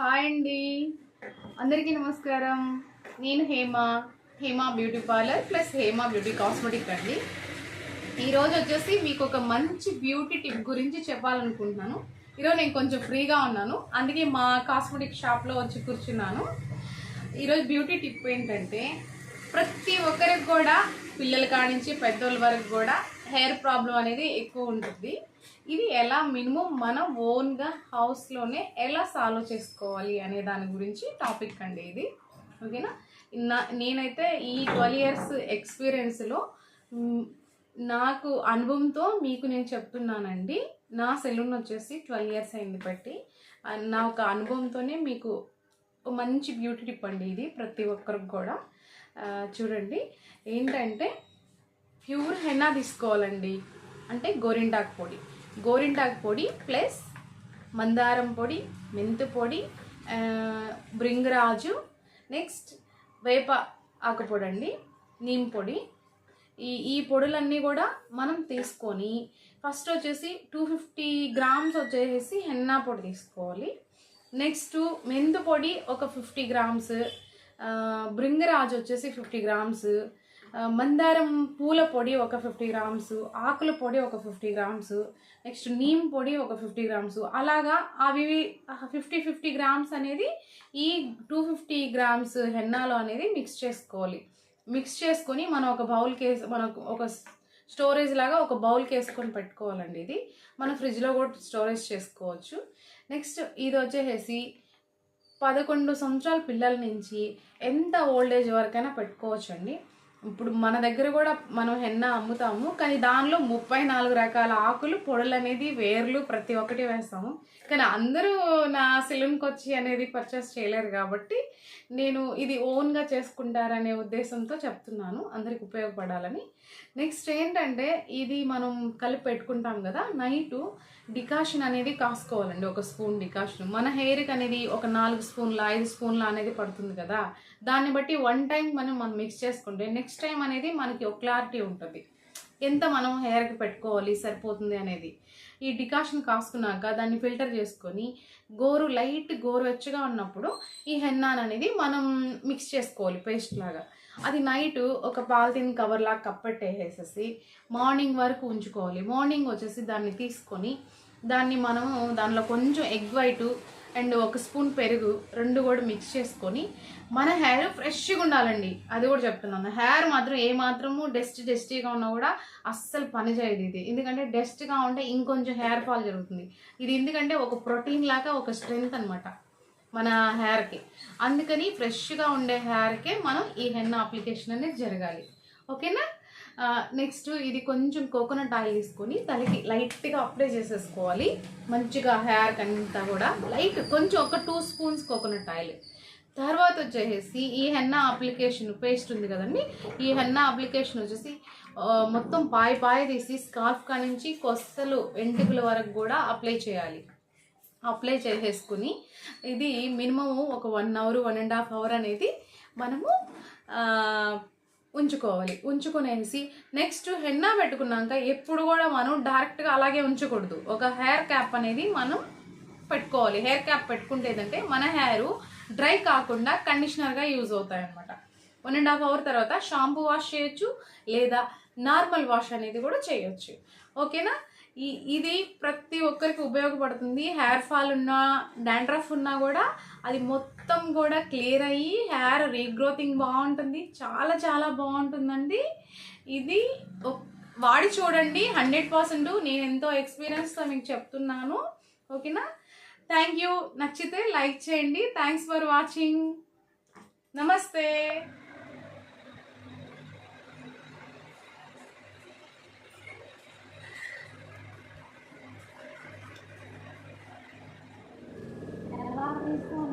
Hi అండి. అందరికీ నమస్కారం. నేను Hema Hema beauty parlour plus Hema beauty cosmetic అండి. ఈరోజు వచ్చేసి మీకు ఒక మంచి బ్యూటీ టిప్ గురించి చెప్పాలనుకుంటున్నాను. ఈరోజు నేను కొంచెం ఫ్రీగా ఉన్నాను. అందుకే మా కాస్మెటిక్ షాప్లో వచ్చి కూర్చున్నాను. ఈరోజు బ్యూటీ టిప్ ఏంటంటే ప్రతి ఒక్కరికి కూడా పిల్లల కానించి పెద్దోళ్ళ వరకు కూడా హెయిర్ ప్రాబ్లం అనేది ఎక్కువ ఉంటుంది. ఇది ఎలా మినిమం మనం ఓన్గా హౌస్లోనే ఎలా సాల్వ్ చేసుకోవాలి అనే దాని గురించి టాపిక్ అండి ఇది. ఓకేనా? నా నేనైతే ఈ ట్వెల్వ్ ఇయర్స్ ఎక్స్పీరియన్స్లో నాకు అనుభవంతో మీకు నేను చెప్తున్నానండి. నా సెలూన్ వచ్చేసి ట్వెల్వ్ ఇయర్స్ అయింది బట్టి నా ఒక అనుభవంతోనే మీకు ఒక మంచి బ్యూటీ టిప్ అండి ఇది ప్రతి ఒక్కరికి కూడా. చూడండి. ఏంటంటే ప్యూర్ హెన్నా తీసుకోవాలండి. అంటే గోరింటాకు పొడి. గోరింటాకు పొడి ప్లస్ మందారం పొడి మెంతు పొడి బ్రింగరాజు భృంగరాజు నెక్స్ట్ వేప ఆకు పొడి అండి నీమ్ పొడి. ఈ ఈ పొడులన్నీ కూడా మనం తీసుకొని ఫస్ట్ వచ్చేసి టూ ఫిఫ్టీ గ్రామ్స్ వచ్చేసి హెన్నా పొడి తీసుకోవాలి. నెక్స్ట్ మెంతు పొడి ఒక ఫిఫ్టీ గ్రామ్స్ బ్రింగరాజు భృంగరాజు వచ్చేసి ఫిఫ్టీ గ్రామ్స్ మందారం పూల పొడి ఒక ఫిఫ్టీ గ్రామ్స్ ఆకుల పొడి ఒక ఫిఫ్టీ గ్రామ్స్ నెక్స్ట్ నీమ్ పొడి ఒక ఫిఫ్టీ గ్రామ్స్. అలాగా అవి ఫిఫ్టీ ఫిఫ్టీ గ్రామ్స్ అనేది ఈ టూ ఫిఫ్టీ గ్రామ్స్ హెన్నాలో అనేది మిక్స్ చేసుకోవాలి. మిక్స్ చేసుకొని మనం ఒక బౌల్ కేస్ మనకు ఒక స్టోరేజ్ లాగా ఒక బౌల్కి వేసుకొని పెట్టుకోవాలండి ఇది. మనం ఫ్రిడ్జ్లో కూడా స్టోరేజ్ చేసుకోవచ్చు. నెక్స్ట్ ఇది వచ్చేసి పదకొండు సంవత్సరాల పిల్లల నుంచి ఎంత ఓల్డ్ ఏజ్ వరకైనా పెట్టుకోవచ్చు అండి ఇప్పుడు మన దగ్గర కూడా మనం హెన్న అమ్ముతాము కానీ దానిలో ముప్పై నాలుగు రకాల ఆకులు పొడులు అనేది వేర్లు ప్రతి ఒక్కటి వేస్తాము. కానీ అందరూ నా సెలూన్కి వచ్చి అనేది పర్చేస్ చేయలేరు కాబట్టి నేను ఇది ఓన్గా చేసుకుంటారనే ఉద్దేశంతో చెప్తున్నాను. అందరికి ఉపయోగపడాలని. నెక్స్ట్ ఏంటంటే ఇది మనం కలిపి పెట్టుకుంటాం కదా నైటు డికాషన్ అనేది కాసుకోవాలండి. ఒక స్పూన్ డికాషన్. మన హెయిర్కి అనేది ఒక నాలుగు స్పూన్ల ఐదు స్పూన్ల అనేది పడుతుంది కదా. దాన్ని బట్టి వన్ టైం మనం మనం మిక్స్ చేసుకుంటే నెక్స్ట్ టైం అనేది మనకి ఒక క్లారిటీ ఉంటుంది. ఎంత మనం హెయిర్కి పెట్టుకోవాలి సరిపోతుంది అనేది. ఈ డికాషన్ కాసుకున్నాక దాన్ని ఫిల్టర్ చేసుకొని గోరు లైట్ గోరువెచ్చగా ఉన్నప్పుడు ఈ హెన్నాన్ అనేది మనం మిక్స్ చేసుకోవాలి పేస్ట్ లాగా. అది నైట్ ఒక పాలిథిన్ కవర్ లాగా కప్పెట్టేసేసి మార్నింగ్ వరకు ఉంచుకోవాలి. మార్నింగ్ వచ్చేసి దాన్ని తీసుకొని దాన్ని మనము దానిలో కొంచెం ఎగ్ వైటు అండ్ ఒక స్పూన్ పెరుగు రెండు కూడా మిక్స్ చేసుకొని మన హెయిర్ ఫ్రెష్గా ఉండాలండి. అది కూడా చెప్తున్నాను. హెయిర్ మాత్రం ఏ మాత్రము డస్ట్ డస్టీగా ఉన్నా కూడా అస్సలు పని చేయదు ఇది. ఎందుకంటే డస్ట్గా ఉంటే ఇంకొంచెం హెయిర్ ఫాల్ జరుగుతుంది. ఇది ఎందుకంటే ఒక ప్రోటీన్ లాగా ఒక స్ట్రెంగ్త్ అనమాట మన హెయిర్కి అందుకని ఫ్రెష్గా ఉండే హెయిర్కే మనం ఈ హెన్న అప్లికేషన్ అనేది జరగాలి. ఓకేనా నెక్స్ట్ ఇది కొంచెం కోకోనట్ ఆయిల్ తీసుకొని తలకి లైట్గా అప్లై చేసేసుకోవాలి. మంచిగా హెయిర్ అంతా కూడా లైట్ కొంచెం ఒక టూ స్పూన్స్ కోకోనట్ ఆయిల్ తర్వాత వచ్చేసి ఈ హెన్నా అప్లికేషన్ పేస్ట్ ఉంది కదండి. ఈ హెన్నా అప్లికేషన్ వచ్చేసి మొత్తం పాయ పాయ తీసి స్కార్ఫ్ కానించి కొస్తలు వెంట్రుకల వరకు కూడా అప్లై చేయాలి. అప్లై చేసేసుకుని ఇది మినిమము ఒక one hour one and half hour అనేది మనము ఉంచుకోవాలి. ఉంచుకునేసి నెక్స్ట్ హెన్నా పెట్టుకున్నాక ఎప్పుడు కూడా మనం డైరెక్ట్గా అలాగే ఉంచకూడదు. ఒక హెయిర్ క్యాప్ అనేది మనం పెట్టుకోవాలి. హెయిర్ క్యాప్ పెట్టుకుంటే ఏంటంటే మన హెయిర్ డ్రై కాకుండా కండిషనర్గా యూజ్ అవుతాయి అనమాట వన్ అండ్ హాఫ్ అవర్ తర్వాత షాంపూ వాష్ చేయొచ్చు లేదా నార్మల్ వాష్ అనేది కూడా చేయొచ్చు. ఓకేనా ఈ ఇది ప్రతి ఒక్కరికి ఉపయోగపడుతుంది. హెయిర్ ఫాల్ ఉన్నా డాండ్రఫ్ ఉన్నా కూడా అది మొత్తం కూడా క్లియర్ అయ్యి హెయిర్ రీగ్రోతింగ్ బాగుంటుంది. చాలా చాలా బాగుంటుందండి. ఇది వాడి చూడండి. హండ్రెడ్ పర్సెంట్ నేను ఎంతో ఎక్స్పీరియన్స్తో మీకు చెప్తున్నాను. ఓకేనా థ్యాంక్ యూ నచ్చితే లైక్ చేయండి. థ్యాంక్స్ ఫర్ వాచింగ్ నమస్తే. one.